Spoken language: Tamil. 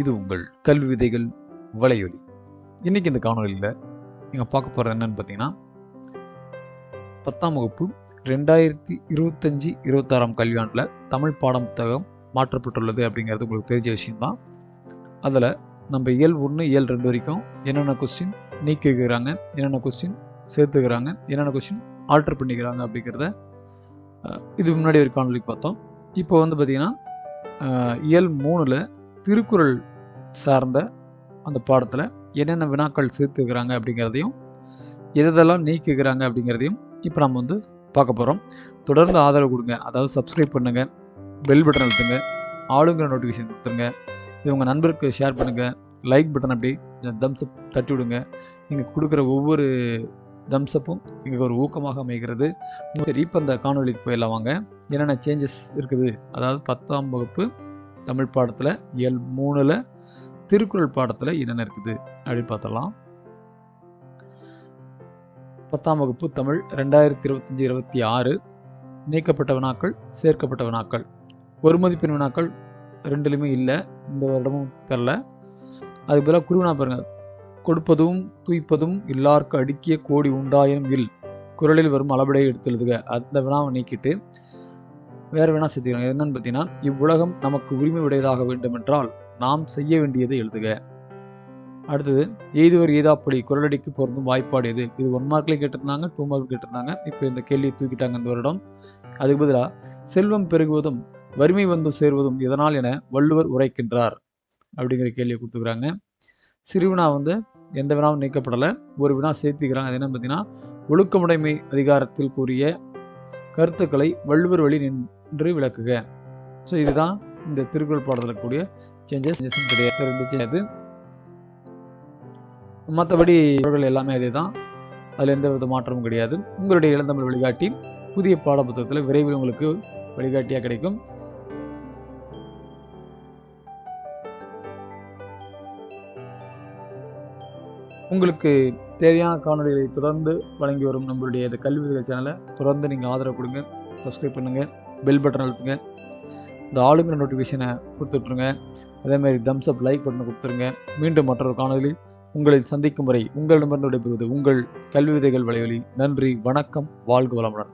இது உங்கள் கல்வி விதைகள் வலையொலி. இன்னைக்கு இந்த காணொலியில் நீங்கள் பார்க்க போகிறது என்னன்னு பார்த்தீங்கன்னா பத்தாம் வகுப்பு ரெண்டாயிரத்தி இருபத்தஞ்சி இருபத்தாறாம் கல்வியாண்டில் தமிழ் பாடம் புத்தகம் மாற்றப்பட்டுள்ளது அப்படிங்கிறது உங்களுக்கு தெரிஞ்ச விஷயம்தான். அதில் நம்ம இயல் ஒன்று இயல் ரெண்டு வரைக்கும் என்னென்ன கொஸ்டின் நீக்கிக்கிறாங்க என்னென்ன கொஸ்டின் சேர்த்துக்கிறாங்க என்னென்ன கொஸ்டின் ஆல்டர் பண்ணிக்கிறாங்க அப்படிங்கிறத இது முன்னாடி ஒரு காணொலிக்கு பார்த்தோம். இப்போ வந்து பார்த்திங்கன்னா இயல் மூணில் திருக்குறள் சார்ந்த அந்த பாடத்தில் என்னென்ன வினாக்கள் சேர்த்துக்கிறாங்க அப்படிங்கிறதையும் எதெல்லாம் நீக்குகிறாங்க அப்படிங்கிறதையும் இப்போ நம்ம வந்து பார்க்க போகிறோம் தொடர்ந்து ஆதரவு கொடுங்க. அதாவது சப்ஸ்கிரைப் பண்ணுங்கள் பெல் பட்டன் அழுத்துங்க. ஆளுங்கிற நோட்டிஃபிகேஷன் கொடுத்துருங்க. இது உங்கள் நண்பருக்கு ஷேர் பண்ணுங்கள் லைக் பட்டன் அப்படி தம்ஸ் அப் தட்டி விடுங்க. நீங்கள் கொடுக்குற ஒவ்வொரு தம்ஸ்அப்பும் எங்களுக்கு ஒரு ஊக்கமாக அமைகிறது. சரி இப்போ அந்த காணொலிக்கு போயிடலாம் வாங்க. என்னென்ன சேஞ்சஸ் இருக்குது? அதாவது பத்தாம் வகுப்பு தமிழ் பாடத்தில் இயல் மூணில் திருக்குறள் பாடத்தில் என்னென்ன இருக்குது அப்படின்னு பார்த்தலாம் பத்தாம் வகுப்பு தமிழ் ரெண்டாயிரத்தி இருபத்தஞ்சி இருபத்தி ஆறு. நீக்கப்பட்ட வினாக்கள் சேர்க்கப்பட்ட வினாக்கள். ஒரு மதிப்பெண் வினாக்கள் ரெண்டுலையுமே இல்லை இந்த வருடமும் தெரில அது போல குருவினா பாருங்கள் கொடுப்பதும் தூய்ப்பதும் எல்லாருக்கும் அடுக்கிய கோடி உண்டாயினும் இல். குரலில் வரும் அளபடியை எடுத்துழுதுக அந்த வினாவை நீக்கிட்டு வேறு வினா சேர்த்துக்கிறாங்க என்னன்னு பார்த்தீங்கன்னா இவ்வுலகம் நமக்கு உரிமை உடையதாக வேண்டுமென்றால் நாம் செய்ய வேண்டியதை எழுதுக. அடுத்தது எய்துவர் ஏதாப்படி குரலடிக்கு பொருந்தும் வாய்ப்பாடு எது? இது ஒன் மார்க்லேயே கேட்டிருந்தாங்க டூ மார்க் கேட்டிருந்தாங்க. இப்போ இந்த கேள்வியை தூக்கிட்டாங்க இந்த வருடம். அதுக்கு பதிலாக செல்வம் பெருகுவதும் வறுமை வந்து சேர்வதும் இதனால் என வள்ளுவர் உரைக்கின்றார். அப்படிங்கிற கேள்வியை கொடுத்துக்கிறாங்க சிறுவினா வந்து எந்த வினாவும் நீக்கப்படலை. ஒரு வினா சேர்த்துக்கிறாங்க. அது என்ன பார்த்தீங்கன்னா ஒழுக்கமுடைமை அதிகாரத்தில் கூறிய கருத்துக்களை வள்ளுவர் வழி என்று விளக்குக. ஸோ இதுதான் இந்த திருக்குறள் பாடத்தில் கூடிய சேஞ்சஸ் கிடையாது இருந்துச்சு அது மற்றபடி இவர்கள் எல்லாமே அதே தான் அதில் எந்த வித மாற்றமும் கிடையாது. உங்களுடைய இளந்தமிழ் வழிகாட்டி புதிய பாட புத்தகத்தில் விரைவில் உங்களுக்கு வழிகாட்டியாக கிடைக்கும். உங்களுக்கு தேவையான காணொலிகளை தொடர்ந்து வழங்கி வரும் நம்மளுடைய இந்த கல்வி சேனலை தொடர்ந்து நீங்கள் ஆதரவு கொடுங்க. சப்ஸ்கிரைப் பண்ணுங்கள் பெல் பட்டன் அழுத்துங்க. இந்த ஆளுங்கிற நோட்டிஃபிகேஷனை கொடுத்துட்ருங்க. அதேமாதிரி தம்ஸ் அப் லைக் பட்டனை கொடுத்துருங்க. மீண்டும் மற்றொரு காணொலி உங்களை சந்திக்கும் வரை உங்களிடமிருந்து விடைபெறுவது உங்கள் கல்வி விதைகள் வலைவலி நன்றி வணக்கம் வாழ்க வளமுடன்.